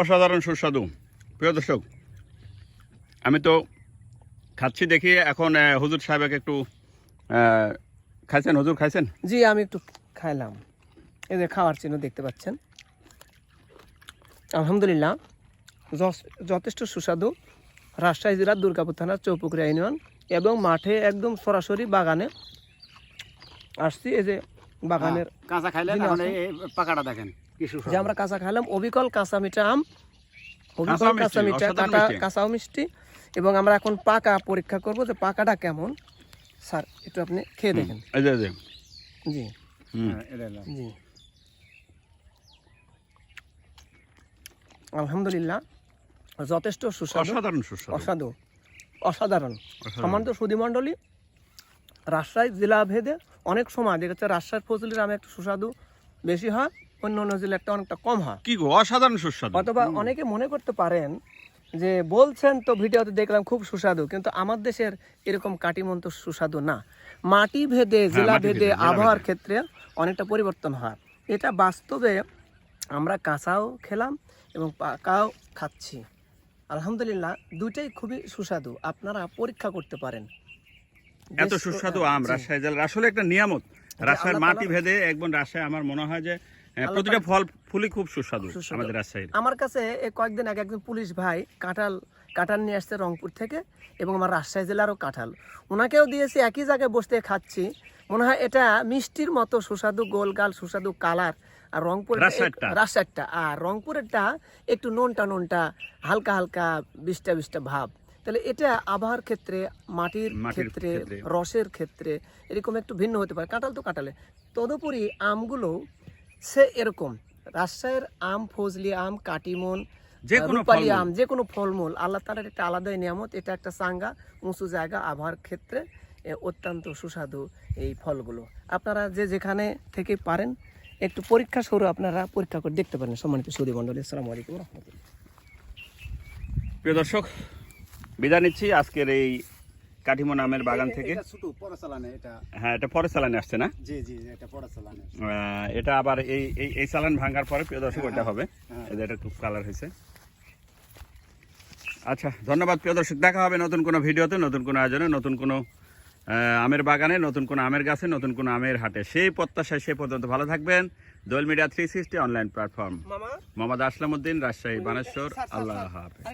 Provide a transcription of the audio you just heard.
অসাধারণ সুস্বাদু। প্রিয় দর্শক, আমি তো খাচ্ছি দেখি এখন হুজুর সাহেবকে একটু খাইছেন? হুজুর খাইছেন? জি, আমি একটু খাইলাম। এই যে খাওয়ার চিহ্ন দেখতে পাচ্ছেন। আলহামদুলিল্লাহ যথেষ্ট সুস্বাদু। রাজশাহী জেলার দুর্গাপুর থানার চৌপুকুরিয়া ইউনিয়ন এবং মাঠে একদম সরাসরি বাগানে আসছি। এই যে বাগানের কাঁচা খাইলেন এখন এই পাকাটা দেখেন যে আমরা কাঁচা খাইলাম অবিকল কাঁচা মিঠা আম অবিকল কাঁচা মিঠা কাঁচা কাঁচাও মিষ্টি। এবং আমরা এখন পাকা পরীক্ষা করব যে পাকাটা কেমন। স্যার একটু আপনি খেয়ে দেখেন। জি। হ্যাঁ। জি। আলহামদুলিল্লাহ যথেষ্ট সুস্বাদু। অসাধারণ সুস্বাদু। অসাধু। অসাধারণ। অসাধারণ। সমান্ত সুধীমণ্ডলী রাজশাহী জেলা ভেদে অনেক সময় দেখা যাচ্ছে রাজশাহীর ফজলির আম একটু সুস্বাদু বেশি হয় অন্য অন্য জেলা একটা অনেকটা কম হয়। কি গো অসাধারণ সুস্বাদু। অথবা অনেকে মনে করতে পারেন যে বলছেন তো ভিডিওতে দেখলাম খুব সুস্বাদু কিন্তু আমার দেশের এরকম কাটিমন তো সুস্বাদু না। মাটি ভেদে জেলা হ্যাঁ, ভেদে, ভেদে আবহাওয়ার ক্ষেত্রে অনেকটা পরিবর্তন হয়। এটা বাস্তবে আমরা কাঁচাও খেলাম এবং পাকাও খাচ্ছি। আলহামদুলিল্লাহ দুইটাই খুবই সুস্বাদু। আপনারা পরীক্ষা করতে পারেন। এত সুস্বাদু আম রাজশাহী জেলার। আসলে একটা নিয়ামত। রাজশাহীর মাটি ভেদে একদম রাজশাহী আমার মনে হয় যে প্রতিটা ফল ফুলই খুব সুস্বাদু। আমাদের রাজশাহীর। আমার কাছে কয়েকদিন আগে একজন পুলিশ ভাই কাঁঠাল কাঁঠাল নিয়ে আসছে রংপুর থেকে এবং আমার রাজশাহী জেলারও কাঁঠাল। ওনাকেও দিয়েছি একই জায়গায় বসতে খাচ্ছি। মনে হয় এটা মিষ্টির মতো সুস্বাদু গোলগাল সুস্বাদু কালার। আর রংপুর। রাজশাহীরটা? আর রংপুরেরটা একটু নোনটা নোনটা হালকা হালকা বিষ্টা বিষ্টা ভাব। তাহলে এটা আবহাওয়ার ক্ষেত্রে মাটির ক্ষেত্রে। রসের ক্ষেত্রে এরকম একটু ভিন্ন হতে পারে। কাঁঠাল তো কাঁঠালে। তদুপরি আমগুলো সে এরকম। রাজশাহীর আম ফজলি আম কাটিমন যে কোনো রূপালী ফলমূল। আম যে কোনো ফলমূল। আল্লাহ তালার একটা আলাদাই নিয়ামত। এটা একটা চাঙ্গা উঁচু জায়গা আবহাওয়ার ক্ষেত্রে অত্যন্ত সুস্বাদু এই ফলগুলো। আপনারা যে যেখানে থেকে পারেন একটু পরীক্ষা শুরু আপনারা পরীক্ষা করে দেখতে পারেন সম্মানিত সৌদি মন্ডলী আসসালামু আলাইকুম রহমতুল্লাহ। প্রিয় দর্শক বিদায় নিচ্ছি আজকের এই কাঠিমো নামের বাগান থেকে। এটা এটা। হ্যাঁ এটা পরে চালানে আসছে না? জি জি এটা এটা আবার এই এই এই চালান ভাঙার পরে প্রিয় দর্শক ওটা হবে। হ্যাঁ। এদের একটু কালার হয়েছে। আচ্ছা ধন্যবাদ প্রিয় দর্শক। দেখা হবে নতুন কোনো ভিডিওতে নতুন কোনো আয়োজনে নতুন কোনো আমের বাগানে নতুন কোনো আমের গাছে নতুন কোনো আমের হাটে। সেই প্রত্যাশায় সে পর্যন্ত ভালো থাকবেন। Dol media three sixty online platform. Mohammad Aslam Uddin Rajshahi Baneshwar. আল্লাহ হাফেজ।